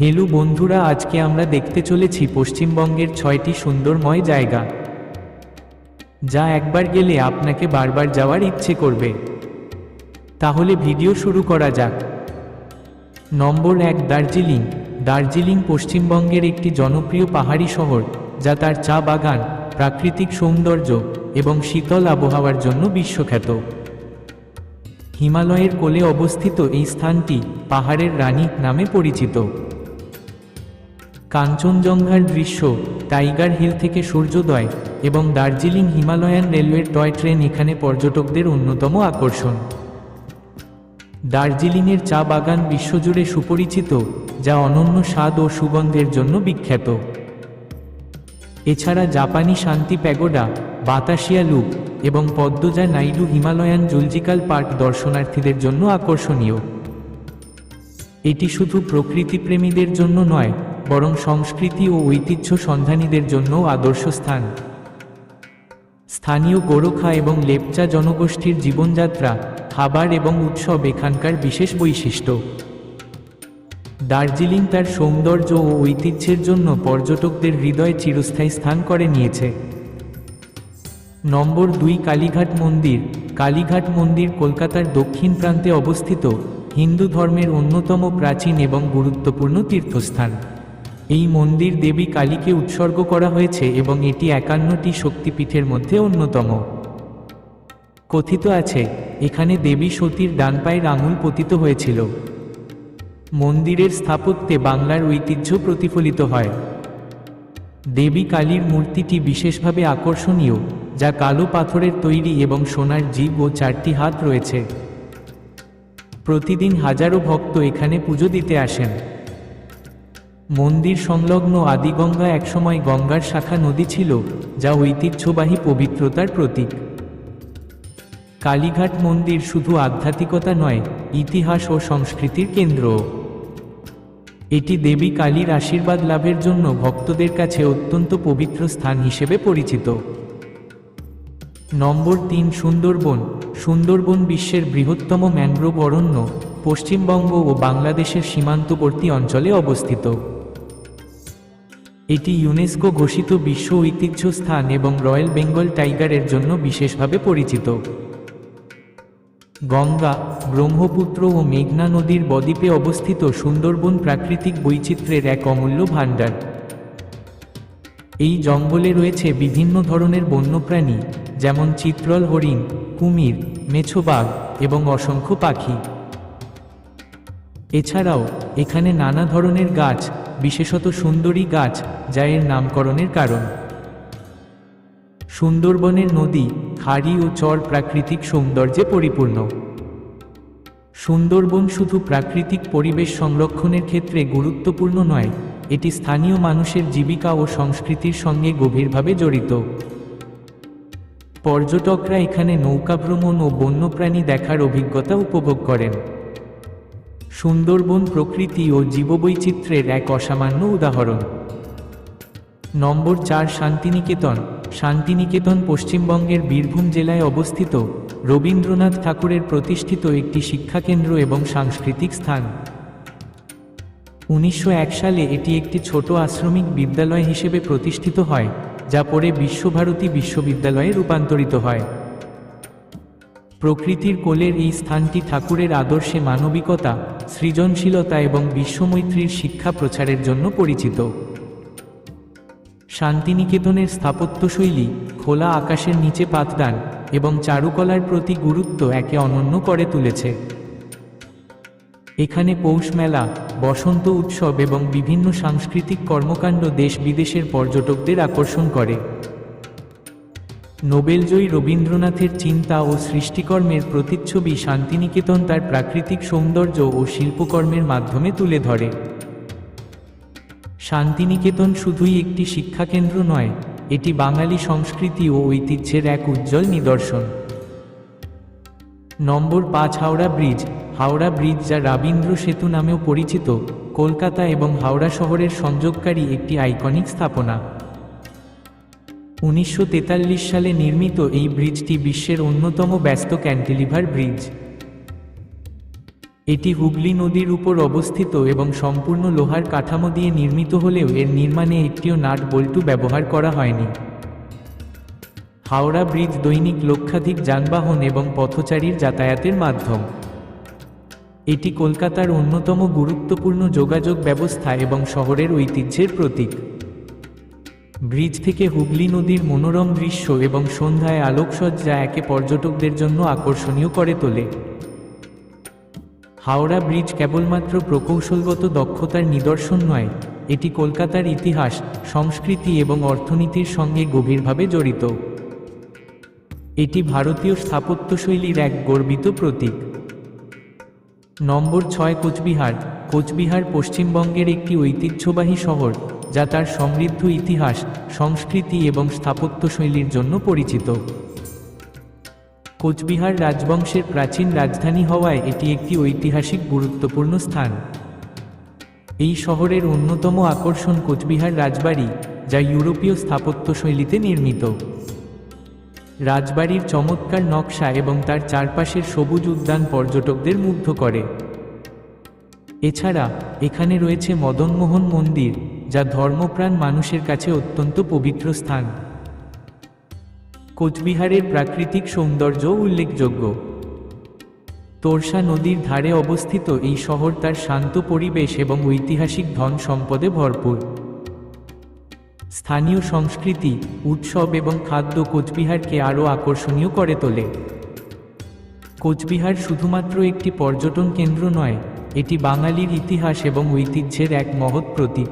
Hello বন্ধুরা, আজকে আমরা দেখতে চলেছি পশ্চিমবঙ্গের ছয়টি সুন্দরময় জায়গা। যা একবার গেলে আপনাকে বারবার যাওয়ার ইচ্ছে করবে। তাহলে ভিডিও শুরু করা যাক। নম্বর এক, দার্জিলিং। দার্জিলিং পশ্চিমবঙ্গের একটি জনপ্রিয় পাহাড়ি শহর, যা তার চা বাগান, প্রাকৃতিক সৌন্দর্য এবং শীতল আবহাওয়ার জন্য বিশ্বখ্যাত। হিমালয়ের কোলে অবস্থিত এই স্থানটি পাহাড়ের রানী নামে পরিচিত। কাঞ্চনজঙ্ঘার দৃশ্য, টাইগার হিল থেকে সূর্যোদয় এবং দার্জিলিং হিমালয়ান রেলওয়ের টয় ট্রেন এখানে পর্যটকদের অন্যতম আকর্ষণ। দার্জিলিংয়ের চা বাগান বিশ্বজুড়ে সুপরিচিত, যা অনন্য স্বাদ ও সুগন্ধের জন্য বিখ্যাত। এছাড়া জাপানি শান্তি প্যাগোডা, বাতাসিয়া লুপ এবং Padmaja Naidu Himalayan zoological park দর্শনার্থীদের জন্য আকর্ষণীয়। এটি শুধু প্রকৃতিপ্রেমীদের জন্য নয় বরং সংস্কৃতি ও ঐতিহ্য সন্ধানীদের জন্যও আদর্শ স্থান। স্থানীয় গোরখা এবং লেপচা জনগোষ্ঠীর জীবনযাত্রা, খাবার এবং উৎসব এখানকার বিশেষ বৈশিষ্ট্য। দার্জিলিং তার সৌন্দর্য ও ঐতিহ্যের জন্য পর্যটকদের হৃদয়ে চিরস্থায়ী স্থান করে নিয়েছে। নম্বর দুই কালীঘাট মন্দির। কালীঘাট মন্দির কলকাতার দক্ষিণ প্রান্তে অবস্থিত হিন্দু ধর্মের অন্যতম প্রাচীন এবং গুরুত্বপূর্ণ তীর্থস্থান। এই মন্দির দেবী কালীকে উৎসর্গ করা হয়েছে এবং এটি একান্নটি শক্তিপীঠের মধ্যে অন্যতম। কথিত আছে, এখানে দেবী সতীর ডান পায়ের আঙুল পতিত হয়েছিল। মন্দিরের স্থাপত্যে বাংলার ঐতিহ্য প্রতিফলিত হয়। দেবী কালীর মূর্তিটি বিশেষভাবে আকর্ষণীয়, যা কালো পাথরের তৈরি এবং সোনার জীব ও চারটি হাত রয়েছে। প্রতিদিন হাজারো ভক্ত এখানে পুজো দিতে আসেন। মন্দির সংলগ্ন আদিগঙ্গা একসময় গঙ্গার শাখা নদী ছিল, যা ঐতিহ্যবাহী পবিত্রতার প্রতীক। কালীঘাট মন্দির শুধু আধ্যাত্মিকতা নয়, ইতিহাস ও সংস্কৃতির কেন্দ্র। এটি দেবী কালীর আশীর্বাদ লাভের জন্য ভক্তদের কাছে অত্যন্ত পবিত্র স্থান হিসেবে পরিচিত। নম্বর তিন, সুন্দরবন। সুন্দরবন বিশ্বের বৃহত্তম ম্যানগ্রোভ অরণ্য, পশ্চিমবঙ্গ ও বাংলাদেশের সীমান্তবর্তী অঞ্চলে অবস্থিত। এটি ইউনেস্কো ঘোষিত বিশ্ব ঐতিহ্য স্থান এবং রয়্যাল বেঙ্গল টাইগারের জন্য বিশেষভাবে পরিচিত। গঙ্গা, ব্রহ্মপুত্র ও মেঘনা নদীর বদ্বীপে অবস্থিত সুন্দরবন প্রাকৃতিক বৈচিত্র্যের এক অমূল্য ভাণ্ডার। এই জঙ্গলে রয়েছে বিভিন্ন ধরনের বন্যপ্রাণী, যেমন চিত্রল হরিণ, কুমির, মেছোবাঘ এবং অসংখ্য পাখি। এছাড়াও এখানে নানা ধরনের গাছ বিশেষত সুন্দরী গাছ, যা এর নামকরণের কারণ। সুন্দরবনের নদী খাড়ি ও চর প্রাকৃতিক সৌন্দর্যে পরিপূর্ণ। সুন্দরবন শুধু প্রাকৃতিক পরিবেশ সংরক্ষণের ক্ষেত্রে গুরুত্বপূর্ণ নয়, এটি স্থানীয় মানুষের জীবিকা ও সংস্কৃতির সঙ্গে গভীরভাবে জড়িত। পর্যটকরা এখানে নৌকা ভ্রমণ ও বন্যপ্রাণী দেখার অভিজ্ঞতা উপভোগ করেন। সুন্দরবন প্রকৃতি ও জীববৈচিত্র্যের এক অসামান্য উদাহরণ। নম্বর চার, শান্তিনিকেতন। শান্তিনিকেতন পশ্চিমবঙ্গের বীরভূম জেলায় অবস্থিত রবীন্দ্রনাথ ঠাকুরের প্রতিষ্ঠিত একটি শিক্ষাকেন্দ্র এবং সাংস্কৃতিক স্থান। উনিশশো এক সালে এটি একটি ছোট আশ্রমিক বিদ্যালয় হিসেবে প্রতিষ্ঠিত হয়, যা পরে বিশ্বভারতী বিশ্ববিদ্যালয়ে রূপান্তরিত হয়। প্রকৃতির কোলের এই স্থানটি ঠাকুরের আদর্শে মানবিকতা, সৃজনশীলতা এবং বিশ্বমৈত্রীর শিক্ষা প্রচারের জন্য পরিচিত। শান্তিনিকেতনের স্থাপত্যশৈলী, খোলা আকাশের নিচে পাঠদান এবং চারুকলার প্রতি গুরুত্ব একে অনন্য করে তুলেছে। এখানে পৌষ মেলা, বসন্ত উৎসব এবং বিভিন্ন সাংস্কৃতিক কর্মকাণ্ড দেশ বিদেশের পর্যটকদের আকর্ষণ করে। নোবেলজয়ী রবীন্দ্রনাথের চিন্তা ও সৃষ্টিকর্মের প্রতিচ্ছবি শান্তিনিকেতন তার প্রাকৃতিক সৌন্দর্য ও শিল্পকর্মের মাধ্যমে তুলে ধরে। শান্তিনিকেতন শুধুই একটি শিক্ষাকেন্দ্র নয়, এটি বাঙালি সংস্কৃতি ও ঐতিহ্যের এক উজ্জ্বল নিদর্শন। নম্বর পাঁচ হাওড়া ব্রিজ হাওড়া ব্রিজ যা রাবীন্দ্র সেতু নামেও পরিচিত, কলকাতা এবং হাওড়া শহরের সংযোগকারী একটি আইকনিক স্থাপনা। উনিশশো তেতাল্লিশ সালে নির্মিত এই ব্রিজটি বিশ্বের অন্যতম ব্যস্ত ক্যান্টিলিভার ব্রিজ। এটি হুগলি নদীর উপর অবস্থিত এবং সম্পূর্ণ লোহার কাঠামো দিয়ে নির্মিত হলেও এর নির্মাণে একটিও নাট বল্টু ব্যবহার করা হয়নি। হাওড়া ব্রিজ দৈনিক লক্ষাধিক যানবাহন এবং পথচারীর যাতায়াতের মাধ্যম। এটি কলকাতার অন্যতম গুরুত্বপূর্ণ যোগাযোগ ব্যবস্থা এবং শহরের ঐতিহ্যের প্রতীক। ব্রিজ থেকে হুগলি নদীর মনোরম দৃশ্য এবং সন্ধ্যায় আলোকসজ্জা একে পর্যটকদের জন্য আকর্ষণীয় করে তোলে। হাওড়া ব্রিজ কেবলমাত্র প্রকৌশলগত দক্ষতার নিদর্শন নয়, এটি কলকাতার ইতিহাস, সংস্কৃতি এবং অর্থনীতির সঙ্গে গভীরভাবে জড়িত। এটি ভারতীয় স্থাপত্যশৈলীর এক গর্বিত প্রতীক। নম্বর ছয় কোচবিহার। কোচবিহার পশ্চিমবঙ্গের একটি ঐতিহ্যবাহী শহর। যা তার সমৃদ্ধ ইতিহাস, সংস্কৃতি এবং স্থাপত্যশৈলীর জন্য পরিচিত। কোচবিহার রাজবংশের প্রাচীন রাজধানী হওয়ায় এটি একটি ঐতিহাসিক গুরুত্বপূর্ণ স্থান। এই শহরের অন্যতম আকর্ষণ কোচবিহার রাজবাড়ি, যা ইউরোপীয় স্থাপত্যশৈলীতে নির্মিত। রাজবাড়ির চমৎকার নকশা এবং তার চারপাশের সবুজ উদ্যান পর্যটকদের মুগ্ধ করে। এছাড়া, এখানে রয়েছে মদনমোহন মন্দির যা ধর্মপ্রাণ মানুষের কাছে অত্যন্ত পবিত্র স্থান। কোচবিহারের প্রাকৃতিক সৌন্দর্য উল্লেখযোগ্য। তোরসা নদীর ধারে অবস্থিত এই শহর তার শান্ত পরিবেশ এবং ঐতিহাসিক ধন সম্পদে ভরপুর। স্থানীয় সংস্কৃতি, উৎসব এবং খাদ্য কোচবিহারকে আরও আকর্ষণীয় করে তোলে। কোচবিহার শুধুমাত্র একটি পর্যটন কেন্দ্র নয়, এটি বাঙালির ইতিহাস এবং ঐতিহ্যের এক মহৎ প্রতীক।